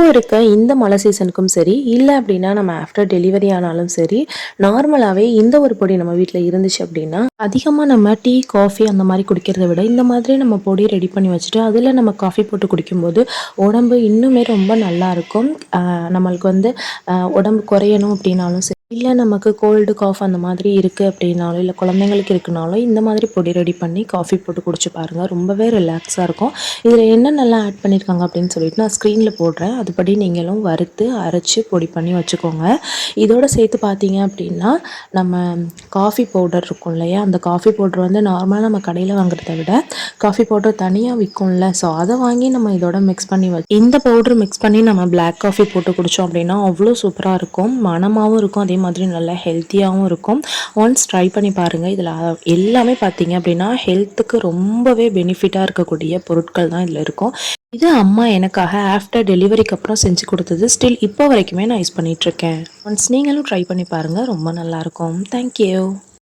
இப்போ இருக்க இந்த மழை சீசனுக்கும் சரி இல்லை அப்படின்னா நம்ம ஆஃப்டர் டெலிவரி ஆனாலும் சரி நார்மலாகவே இந்த ஒரு பொடி நம்ம வீட்டில் இருந்துச்சு அப்படின்னா அதிகமாக நம்ம டீ காஃபி அந்த மாதிரி குடிக்கிறத விட இந்த மாதிரி நம்ம பொடி ரெடி பண்ணி வச்சுட்டு அதில் நம்ம காஃபி போட்டு குடிக்கும்போது உடம்பு இன்னுமே ரொம்ப நல்லா இருக்கும். நம்மளுக்கு வந்து உடம்பு குறையணும் அப்படின்னாலும் சரி. இல்லை நமக்கு கோல்டு காஃப் அந்த மாதிரி இருக்குது அப்படின்னாலும் இல்லை குழந்தைங்களுக்கு இருக்குனாலும் இந்த மாதிரி பொடி ரெடி பண்ணி காஃபி போட்டு குடிச்சு பாருங்கள் ரொம்பவே ரிலாக்ஸாக இருக்கும். இதில் என்னென்னலாம் ஆட் பண்ணியிருக்காங்க அப்படின்னு சொல்லிட்டு நான் ஸ்க்ரீனில் போடுறேன். அதுபடி நீங்களும் வறுத்து அரைச்சி பொடி பண்ணி வச்சுக்கோங்க. இதோட சேர்த்து பார்த்தீங்க அப்படின்னா நம்ம காஃபி பவுடர் இருக்கும் இல்லையா? அந்த காஃபி பவுடர் வந்து நார்மலாக நம்ம கடையில் வாங்குறத விட காஃபி பவுடர் தனியாக விற்கும்ல ஸோ அதை வாங்கி நம்ம இதோட மிக்ஸ் பண்ணி வச்சு இந்த பவுடர் மிக்ஸ் பண்ணி நம்ம பிளாக் காஃபி போட்டு குடித்தோம் அப்படின்னா அவ்வளோ சூப்பராக இருக்கும். மனமாகவும் இருக்கும். அதே மாதிரி நல்லா ஹெல்த்தியாகவும் இருக்கும். ஒன்ஸ் ட்ரை பண்ணி பாருங்கள் இதில் எல்லாமே பார்த்தீங்க அப்படின்னா ஹெல்த்துக்கு ரொம்பவே பெனிஃபிட்டாக இருக்கக்கூடிய பொருட்கள் தான் இதில் இருக்கும். இது அம்மா எனக்காக ஆஃப்டர் டெலிவரிக்கு அப்புறம் செஞ்சு கொடுத்தது. ஸ்டில் இப்போ வரைக்குமே நான் யூஸ் பண்ணிகிட்ருக்கேன் ஒன்ஸ் நீங்களும் ட்ரை பண்ணி பாருங்கள் ரொம்ப நல்லாயிருக்கும் தேங்க்யூ